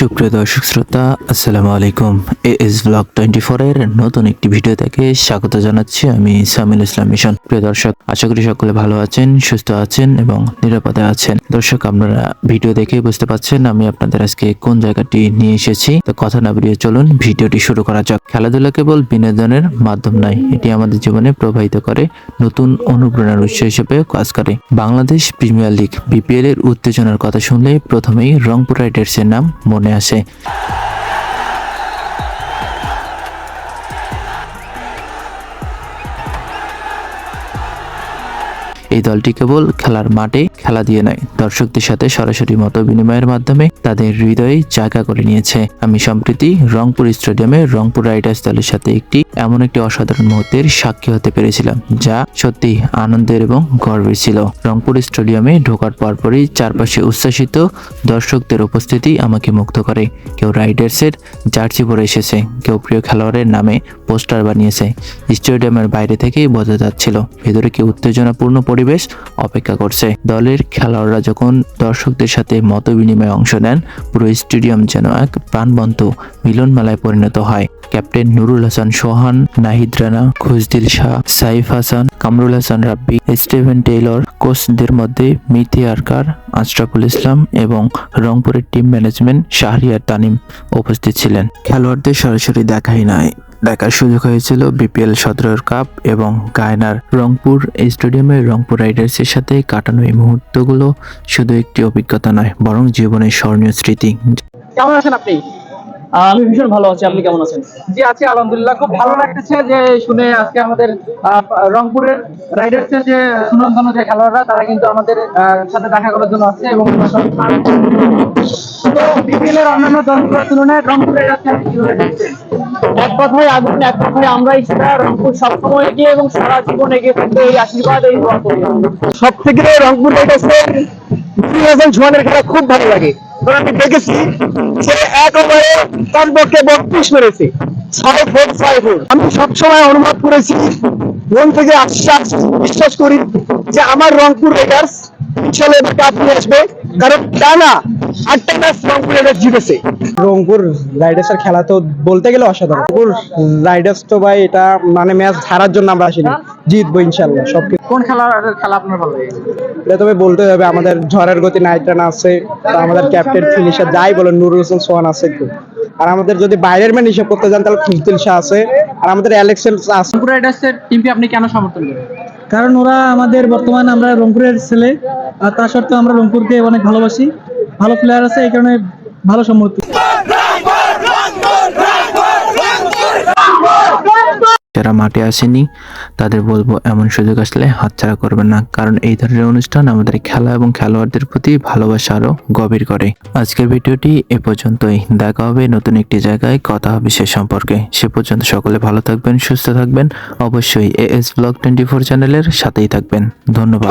সুপ্রিয় দর্শক শ্রোতা, আসসালামু আলাইকুম। এ এস ব্লগ টোয়েন্টি এর নতুন একটি ভিডিও থেকে স্বাগত জানাচ্ছি আমি সামিল ইসলাম মিশন। প্রিয় দর্শক, আশা করি সকলে ভালো আছেন, সুস্থ আছেন এবং নিরাপদে আছেন। দর্শক, আপনারা ভিডিও দেখে বুঝতে পারছেন আমি আপনাদের আজকে কোন জায়গাটি নিয়ে এসেছি। তো কথা না বেরিয়ে চলুন, ভিডিওটি শুরু করা যাক। খেলাধুলা কেবল বিনোদনের মাধ্যম নয়, এটি আমাদের জীবনে প্রবাহিত করে, নতুন অনুপ্রেরণার উৎস হিসেবে কাজ করে। বাংলাদেশ প্রিমিয়ার লিগ, বিপিএল এর উত্তেজনার কথা শুনলে প্রথমেই রংপুর রাইডার্সের নাম মনে আসে এই দলটি কেবল খেলার মাঠে খেলা দিয়ে নয়, দর্শকদের সাথে সরাসরি মত বিনিময়ের মাধ্যমে তাদের হৃদয়ে জায়গা করে নিয়েছে। আমি সম্প্রতি রংপুর স্টেডিয়ামে রংপুর রাইডার্স দলের সাথে একটি এমন একটি অসাধারণ মুহূর্তের সাক্ষী হতে পেরেছিলাম, যা সত্যি আনন্দের এবং গর্বের ছিল। রংপুর স্টেডিয়ামে ঢোকার পরপরই চারপাশে উচ্ছ্বাসিত দর্শকদের উপস্থিতি আমাকে মুগ্ধ করে। কেউ রাইডার্সের জার্সি পরে এসেছে, কেউ প্রিয় খেলোয়াড়ের নামে পোস্টার বানিয়েছে। স্টেডিয়ামের বাইরে থেকেই বোঝা যাচ্ছিল, ভেতরে কি উত্তেজনাপূর্ণ পরিবেশ অপেক্ষা করছে। দলের খেলোয়াড়রা যখন দর্শকদের সাথে মত বিনিময়ে অংশ নেন, পুরো স্টেডিয়াম যেন এক প্রাণবন্ত মিলন মেলায় পরিণত হয়। Captain Nurul Hasan Sohan, Nahid Rana Khushdil Shah, Saif Hasan, Kamrul Hasan Rabbi, Steven Taylor, কোচদের মধ্যে মিথি আরকার, আশরাফুল ইসলাম এবং রংপুরের টিম ম্যানেজমেন্ট শাহরিয়ার তানিম উপস্থিত ছিলেন। খেলোয়াড়দের সরাসরি দেখাই নয় দেখার সুযোগ হয়েছিল বিপিএল সতেরোর কাপ এবং গায়নার রংপুর স্টেডিয়ামে রংপুর রাইডার্সের সাথে কাটানো এই মুহূর্তগুলো শুধু একটি অভিজ্ঞতা নয়, বরং জীবনের স্মরণীয় স্মৃতি। কেমন আছেন আপনি? আমি ভীষণ ভালো আছি। আপনি কেমন আছেন? জি আছি আলহামদুলিল্লাহ। খুব ভালো লাগতেছে যে শুনে আজকে আমাদের রংপুরের রাইডার্সের যে সুনামধন্য যে খেলোয়াড়রা তারা কিন্তু আমাদের সাথে দেখা করার জন্য আসছে এবং তো বিপিএল এর অন্যান্য দলগুলোর তুলনায় রংপুর রাইডার্স এক কথায় আগুন এক কথায় আমরাই সেটা রংপুর সবসময় এগিয়ে এবং সারা জীবন এগিয়ে থাকবে এই আশীর্বাদ এই আমরা। সব থেকে রংপুর রাইডার্সের দুই হাজার খেলা খুব ভালো লাগে। আমি দেখেছি সে এক ওভারে কমপক্ষে বত্রিশ মেরেছে। ছয় ফুট ছয় ফুট। আমি সবসময় অনুভব করেছি, মন থেকে আশ্বাস, বিশ্বাস করি যে আমার রংপুর রাইডার্স ইনশাল্লাহ এবার কাপ নিয়ে আসবে কারণ টানা আটটা ম্যাচ রংপুর রাইডার্স জিতেছে। রংপুর রাইডার্সের খেলা তো বলতে গেলে অসাধারণ। রংপুর রাইডার্স তো ভাই এটা মানে ম্যাচ হারার জন্য আমরা আসিনি। জিতবো ইনশাল্লাহ সব কিছু। কোন খেলার খেলা আপনার ভালো লাগে? এটা তবে বলতে হবে আমাদের ঝড়ের গতি নাইট রান আছে আমাদের ক্যাপ্টেন ফিনিশার যাই বলেন নুরুল হোসেন সোহান আছে একটু। আর আমাদের যদি বাইরের ম্যান হিসেব করতে যান তাহলে খুলতিল শাহ আছে। আর আমাদের অ্যালেক্সেল আছে। রাইডার্সের টিমকে আপনি কেন সমর্থন করেন? কারণ ওরা আমাদের বর্তমান আমরা রংপুরের ছেলে, আর তা সত্ত্বেও আমরা রংপুরকে অনেক ভালোবাসি। ভালো প্লেয়ার আছে, এই কারণে ভালো সম্মতি। যারা মাঠে আসেনি তাদের বলব এমন সুযোগ আসলে হাতছাড়া করবেন না কারণ এই ধরনের অনুষ্ঠান আমাদের খেলা এবং খেলোয়াড়দের প্রতি ভালোবাসা আরও গভীর করে আজকের ভিডিওটি এ পর্যন্তই দেখা হবে নতুন একটি জায়গায় কথা হবে সে সম্পর্কে সে পর্যন্ত সকলে ভালো থাকবেন সুস্থ থাকবেন অবশ্যই A S blog twenty four চ্যানেলের সাথেই থাকবেন ধন্যবাদ